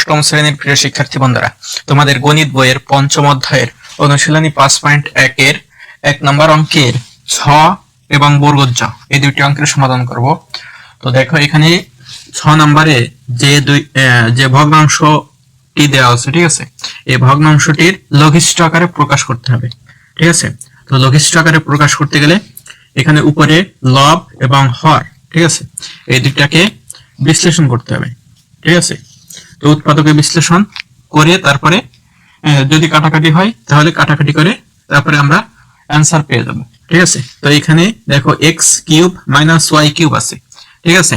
অষ্টম শ্রেণির প্রিয় শিক্ষার্থী বন্ধুরা, তোমাদের গণিত বইয়ের পঞ্চম অধ্যায়ের অনুশীলনী পাঁচ পয়েন্ট একের এক নম্বর অঙ্কের ছ এবং বর্গজ এই দুইটি অঙ্কের সমাধান করব। তো দেখো, এখানে ছ নম্বরে যে দুই যে ভগ্নাংশটি দেওয়া আছে, ঠিক আছে? এই ভগ্নাংশটির লঘিষ্ঠ আকারে প্রকাশ করতে হবে, ঠিক আছে? তো লঘিষ্ঠ আকারে প্রকাশ করতে গেলে এখানে উপরে লব এবং হর, ঠিক আছে? এই দুইটাকে বিশ্লেষণ করতে হবে, ঠিক আছে? উৎপাদকের বিশ্লেষণ করে তারপরে যদি কাটাকাটি হয়, তাহলে কাটাকাটি করে তারপরে আমরা অ্যান্সার পেয়ে যাব। ঠিক আছে? তো এখানে দেখো x cube minus y cube আছে। ঠিক আছে?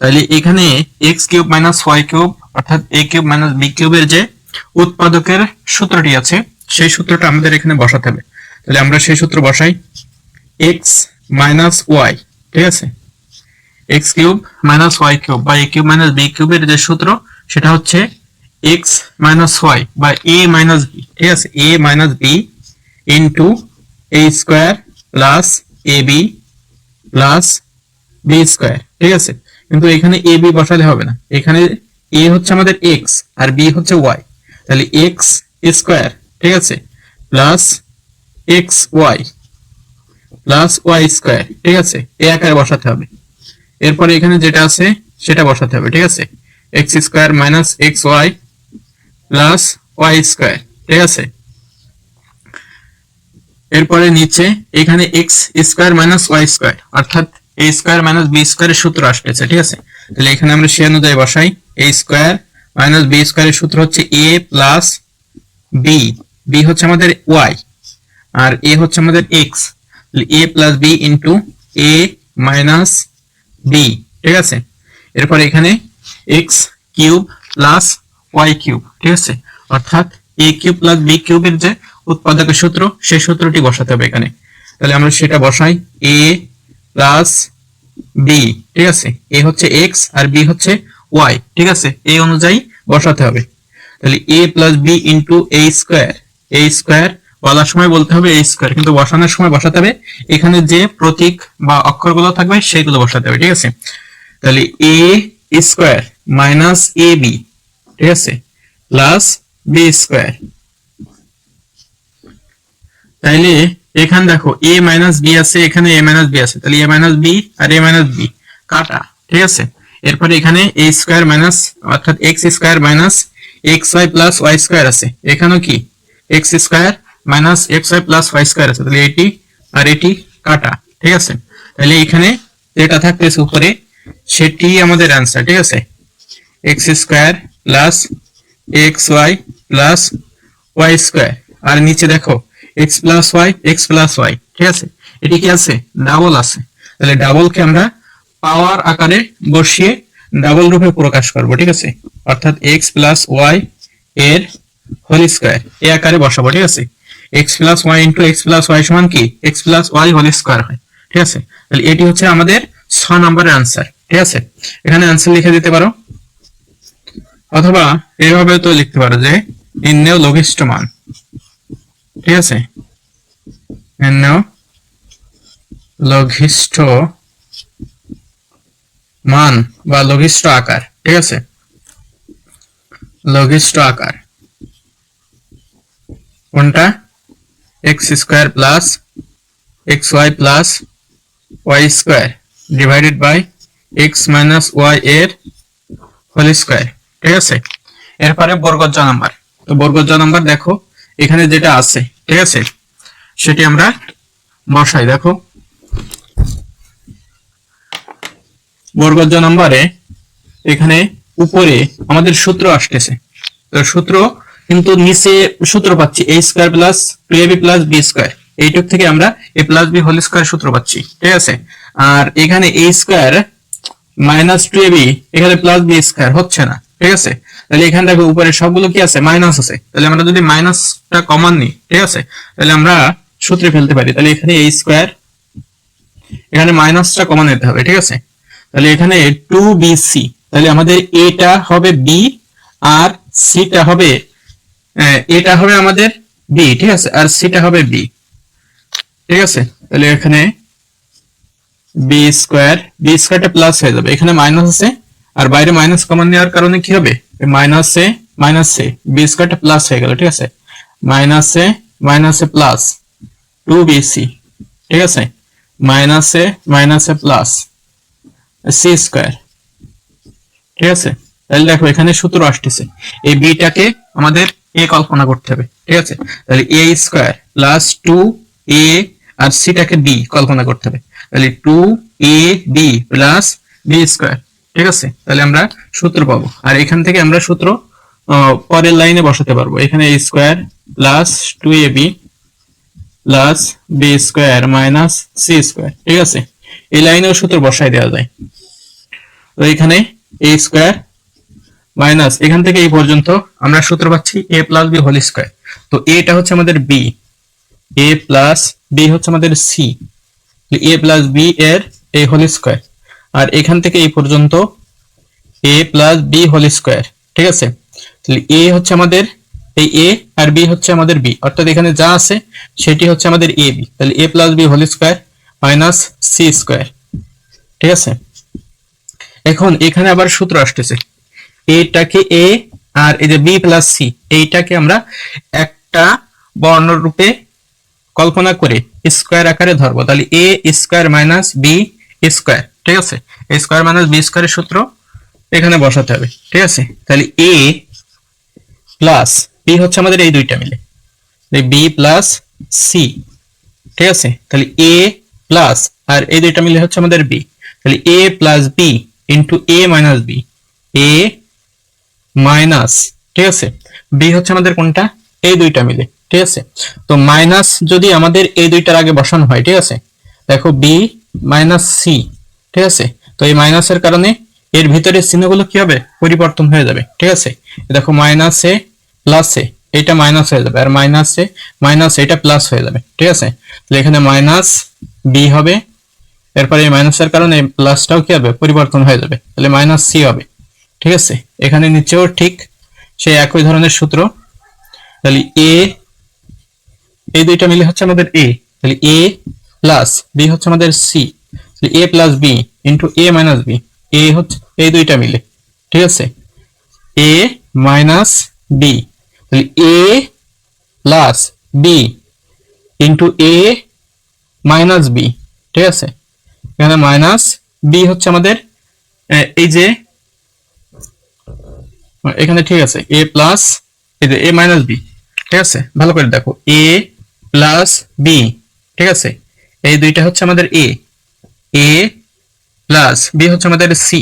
তাহলে এখানে x cube minus y cube অর্থাৎ এ কিউব মাইনাস বি কিউবের যে উৎপাদকের সূত্রটি আছে, সেই সূত্রটা আমাদের এখানে বসাতে হবে। তাহলে আমরা সেই সূত্র বসাই এক্স মাইনাস ওয়াই ঠিক আছে? X cube minus y cube বা এ কিউব মাইনাস বি কিউবের যে সূত্র সেটা হচ্ছে এক্স মাইনাস ওয়াই বা এ মাইনাস বি ঠিক আছে? A minus b into a square plus a b plus b square ঠিক আছে? কিন্তু এখানে এ বি বসালে হবে না। এখানে এ হচ্ছে আমাদের এক্স আর বি হচ্ছে ওয়াই তাহলে এক্স স্কোয়ার ঠিক আছে? Plus x y plus y square ঠিক আছে? এ আকারে বসাতে হবে। এরপরে এখানে যেটা আছে, সেটা বসাতে হবে, ঠিক আছে? X square minus X Y plus Y square ঠিক আছে? এরপরে নিচে, এখানে X square minus Y square অর্থাৎ এ স্কোয়ার মাইনাস বি স্কোয়ারের সূত্র আসতেছে ঠিক আছে? তাহলে এখানে আমরা সে অনুযায়ী বসাই এ স্কোয়ার মাইনাস বি স্কোয়ারের সূত্র হচ্ছে এ প্লাস বি বি হচ্ছে আমাদের ওয়াই আর এ হচ্ছে আমাদের X A plus B into A minus B ঠিক আছে? এরপর এখানে X cube plus Y cube ঠিক আছে? অর্থাৎ এ কিউব প্লাস বি কিউবের যে উৎপাদকের সূত্র, সেই সূত্রটি বসাতে হবে এখানে। তাহলে আমরা সেটা বসাই এ প্লাস বি ঠিক আছে? এ হচ্ছে এক্স আর বি হচ্ছে ওয়াই ঠিক আছে? এই অনুযায়ী বসাতে হবে। তাহলে A plus B into A square A square বলার সময় বলতে হবে এ স্কোয়ার কিন্তু বসানোর সময় বসাতে হবে এখানে যে প্রতীক বা অক্ষরগুলো থাকবে, সেগুলো বসাতে হবে, ঠিক আছে? তাহলে A square minus A B ঠিক আছে? প্লাস বি স্কোয়ার তাইলে এখানে দেখো এ মাইনাস বি আছে, এখানে এ মাইনাস বি আছে। তাহলে এ মাইনাস বি আর এ মাইনাস বি কাটা, ঠিক আছে? এরপরে এখানে এ স্কোয়ার মাইনাস অর্থাৎ X square minus X Y plus Y square আছে। এখানেও কি? X square minus X Y plus Y square আছে। তাহলে এটি আর এটি কাটা, ঠিক আছে? তাহলে এখানে যেটা থাকতেছে উপরে, সেটি আমাদের অ্যান্সার ঠিক আছে? X square plus X Y plus Y square আর নিচে দেখো X plus Y X plus Y ঠিক আছে? এটি কি আছে? ডাবল আছে। তাহলে ডাবলকে আমরা পাওয়ার আকারে বসিয়ে ডাবল রূপে প্রকাশ করব, ঠিক আছে? অর্থাৎ এক্স প্লাস ওয়াই এর হোল স্কোয়ার এ আকারে বসাবো, ঠিক আছে? X plus Y into X plus Y সমান কি? X plus Y whole square হয়, ঠিক আছে? তাহলে এটি হচ্ছে আমাদের ছ নম্বরের আনসার ঠিক আছে? এখানে আনসার লিখে দিতে পারো। অথবা এভাবে তো লিখতে পারো যে নির্ণয় লঘিষ্ঠ মান ঠিক আছে? নির্ণয় লঘিষ্ঠ মান বা লঘিষ্ঠ আকার, ঠিক আছে? লঘিষ্ঠ আকার। কোনটা? X square plus X Y plus Y square divided by X minus Y এর হোল স্কোয়ার ঠিক আছে? এরপরে বর্গজ নাম্বার। তো বর্গজ নাম্বার দেখো, এখানে যেটা আছে, ঠিক আছে? সেটি আমরা বসাই, দেখো। বর্গজ নাম্বারে এখানে উপরে আমাদের সূত্র আসতেছে। তো সূত্র কিন্তু নিচে সূত্র পাচ্ছি A square plus two A B plus B square এইটুক থেকে আমরা A plus B whole square সূত্র পাচ্ছি, ঠিক আছে? আর এখানে A square minus two A B এখানে প্লাস বি স্কোয়ার হচ্ছে না। ঠিক আছে? তাহলে এখানে দেখো উপরে সবগুলো কি আছে? মাইনাস আছে। তাহলে আমরা যদি মাইনাসটা কমান নিই, ঠিক আছে? তাহলে আমরা সূত্রে ফেলতে পারি। তাহলে এখানে এ স্কোয়ার এখানে মাইনাসটা কমান নিতে হবে, ঠিক আছে? তাহলে এখানে টু বি সি তাহলে আমাদের এটা হবে বি আর সিটা হবে এটা হবে আমাদের বি ঠিক আছে? আর সিটা হবে বি ঠিক আছে? তাহলে এখানে বি স্কোয়ার বি স্কোয়ারটা প্লাস হয়ে যাবে। এখানে মাইনাস আছে আর বাইরে মাইনাস কমন নেওয়ার কারণে কি হবে? Minus A minus A B স্কোয়ারটা প্লাস হয়ে গেল, ঠিক আছে? Minus A minus A plus two B C ঠিক আছে? Minus A minus A plus C square ঠিক আছে? তাহলে দেখো এখানে সূত্র আসতেছে। এই বিটাকে আমাদের এ কল্পনা করতে হবে, ঠিক আছে? তাহলে A square plus two A আর সিটাকে বি কল্পনা করতে হবে। তাহলে two A B plus B square ঠিক আছে? তাহলে আমরা সূত্র পাবো। আর এখান থেকে আমরা সূত্র পরের লাইনে বসাতে পারব। এখানে A square plus two A B plus B square minus C square ঠিক আছে? এই লাইনেও সূত্র বসাই দেওয়া যায়। তো এখানে এ স্কোয়ার মাইনাস এখান থেকে এই পর্যন্ত আমরা সূত্র পাচ্ছি A plus B whole square তো এটা হচ্ছে আমাদের বি এ প্লাস বি হচ্ছে আমাদের সি এ প্লাস বি এর এ হোল স্কোয়ার আর এখান থেকে এই পর্যন্ত A plus B whole square ঠিক আছে? তাহলে এ হচ্ছে আমাদের এই এ আর বি হচ্ছে আমাদের বি অর্থাৎ এখানে যা আছে সেটি হচ্ছে আমাদের এ বি তাহলে A plus B whole square minus C square ঠিক আছে? এখন এখানে আবার সূত্র আসতেছে। এটাকে এ আর এই যে বি প্লাস সি এইটাকে আমরা একটা বর্ণরূপে কল্পনা করে স্কোয়ার আকারে ধরবো। তাহলে A square minus B square ঠিক আছে? এ স্কোয়ার মাইনাস বি স্কোয়ারের সূত্র এখানে বসাতে হবে, ঠিক আছে? তাহলে এ প্লাস বি হচ্ছে আমাদের এই দুইটা মিলে। বি প্লাস সি ঠিক আছে? তাহলে এ প্লাস আর এই দুইটা মিলে হচ্ছে আমাদের বি তাহলে A plus B into A minus B A minus ঠিক আছে? বি হচ্ছে আমাদের কোনটা? এই দুইটা মিলে, ঠিক আছে? তো মাইনাস যদি আমাদের এই দুইটার আগে বসানো হয়, ঠিক আছে? দেখো বি মাইনাস সি ঠিক আছে? তো এই মাইনাসের কারণে এর ভিতরে চিহ্নগুলো কি হবে? পরিবর্তন হয়ে যাবে। ঠিক আছে? দেখো মাইনাসে প্লাসে এটা মাইনাস হয়ে যাবে। আর মাইনাসে মাইনাস এটা প্লাস হয়ে যাবে। ঠিক আছে? তাহলে এখানে মাইনাস বি হবে। এরপরে এই মাইনাসের কারণে প্লাসটাও কি হবে? পরিবর্তন হয়ে যাবে। তাহলে মাইনাস সি হবে। ঠিক আছে? এখানে নিচেও ঠিক সেই একই ধরনের সূত্র। তাহলে এ এই দুইটা মিলে হচ্ছে আমাদের এ তাহলে এ প্লাস বি হচ্ছে আমাদের C A plus B into A minus B A হচ্ছে, এই দুইটা মিলে, ঠিক আছে? এ মাইনাস বি তাহলে A plus B into A minus B ঠিক আছে? এখানে মাইনাস বি হচ্ছে আমাদের এই যে, এখানে ঠিক আছে এ প্লাস এই যে এ মাইনাস বি ঠিক আছে? ভালো করে দেখো এ প্লাস বি ঠিক আছে? এই দুইটা হচ্ছে আমাদের এ এ প্লাস বি হচ্ছে আমাদের সি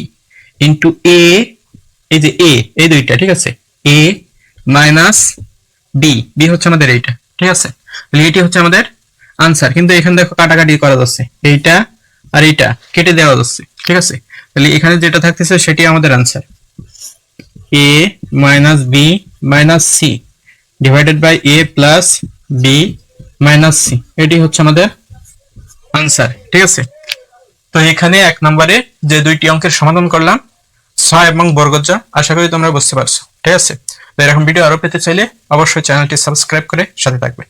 ইন্টু এ এই যে এ এই দুইটা, ঠিক আছে? এ মাইনাস বি বি হচ্ছে আমাদের এইটা, ঠিক আছে? তাহলে এটি হচ্ছে আমাদের আনসার কিন্তু এখানে দেখো কাটাকাটি করা যাচ্ছে, এইটা আর এইটা, কেটে দেওয়া যাচ্ছে, ঠিক আছে? তাহলে এখানে যেটা থাকতেছে সেটি আমাদের answer A minus B minus C divided by A plus B minus C এটি হচ্ছে আমাদের আনসার ঠিক আছে? তো এখানে এক নম্বরে যে দুইটি অঙ্কের সমাধান করলাম, ছয় এবং বর্গজা আশা করি তোমরা বুঝতে পারছ। ঠিক আছে? তো এরকম ভিডিও আরও পেতে চাইলে অবশ্যই চ্যানেলটি সাবস্ক্রাইব করে সাথে থাকবে।